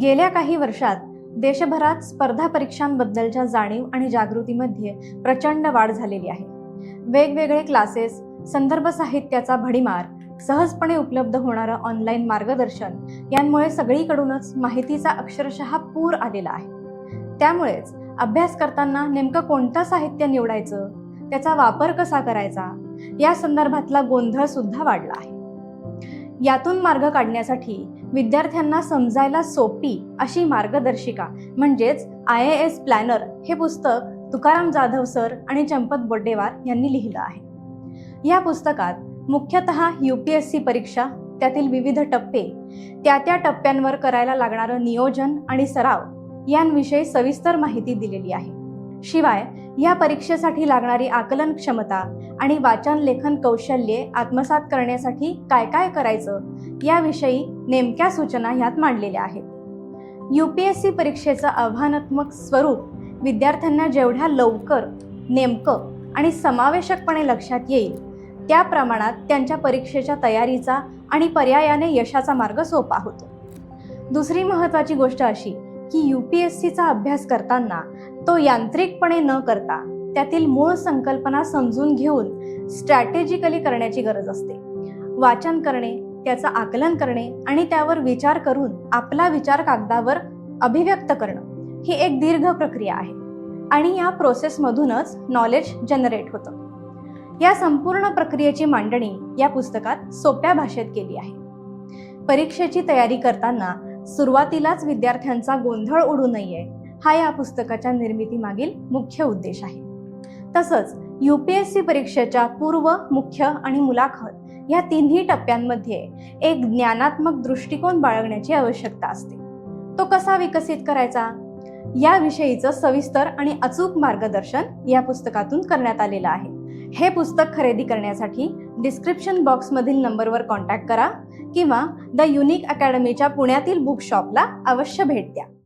गेल्या काही वर्षात देशभरात स्पर्धा परीक्षांबद्दलच्या जाणीव आणि जागृतीमध्ये प्रचंड वाढ झालेली आहे. वेगवेगळे क्लासेस संदर्भ साहित्याचा भडीमार सहजपणे उपलब्ध होणारं ऑनलाईन मार्गदर्शन यांमुळे सगळीकडूनच माहितीचा अक्षरशः पूर आलेला आहे. त्यामुळेच अभ्यास करताना नेमकं कोणतं साहित्य निवडायचं त्याचा वापर कसा करायचा या संदर्भातला गोंधळ सुद्धा वाढला आहे. यातून मार्ग काढण्यासाठी विद्यार्थ्यांना समजायला सोपी अशी मार्गदर्शिका म्हणजेच आय ए एस प्लॅनर हे पुस्तक तुकाराम जाधव सर आणि चंपत बोड्डेवार यांनी लिहिलं आहे. या पुस्तकात मुख्यतः यू पी एस सी परीक्षा त्यातील विविध टप्पे त्या त्या टप्प्यांवर करायला लागणारं नियोजन आणि सराव यांविषयी सविस्तर माहिती दिलेली आहे. शिवाय या परीक्षेसाठी लागणारी आकलन क्षमता आणि वाचन लेखन कौशल्ये आत्मसात करण्यासाठी काय काय करायचं याविषयी नेमक्या सूचना ह्यात मांडलेल्या आहेत. यू पी एस सी परीक्षेचं आव्हानात्मक स्वरूप विद्यार्थ्यांना जेवढ्या लवकर नेमकं आणि समावेशकपणे लक्षात येईल त्या प्रमाणात त्यांच्या परीक्षेच्या तयारीचा आणि पर्यायाने यशाचा मार्ग सोपा होतो. दुसरी महत्त्वाची गोष्ट अशी की यू पी एस सीचा अभ्यास करताना तो यांत्रिकपणे न करता त्यातील मूळ संकल्पना समजून घेऊन स्ट्रॅटेजिकली करण्याची गरज असते. वाचन करणे त्याचं आकलन करणे आणि त्यावर विचार करून आपला विचार कागदावर अभिव्यक्त करणं ही एक दीर्घ प्रक्रिया आहे आणि या प्रोसेसमधूनच नॉलेज जनरेट होतं. या संपूर्ण प्रक्रियेची मांडणी या पुस्तकात सोप्या भाषेत केली आहे. परीक्षेची तयारी करताना सुरुवातीलाच विद्यार्थ्यांचा गोंधळ उडू नये हा या पुस्तकाच्या निर्मितीमागील मुख्य उद्देश आहे. तसंच यू पी एस सी परीक्षेच्या पूर्व मुख्य आणि मुलाखत या तिन्ही टप्प्यांमध्ये एक ज्ञानात्मक दृष्टिकोन बाळगण्याची आवश्यकता असते. तो कसा विकसित करायचा? याविषयीचं सविस्तर आणि अचूक मार्गदर्शन या पुस्तकातून करण्यात आलेलं आहे. हे पुस्तक खरेदी करण्यासाठी डिस्क्रिप्शन बॉक्समधील नंबरवर कॉन्टॅक्ट करा किंवा द युनिक अकॅडमीच्या पुण्यातील बुकशॉपला अवश्य भेट द्या.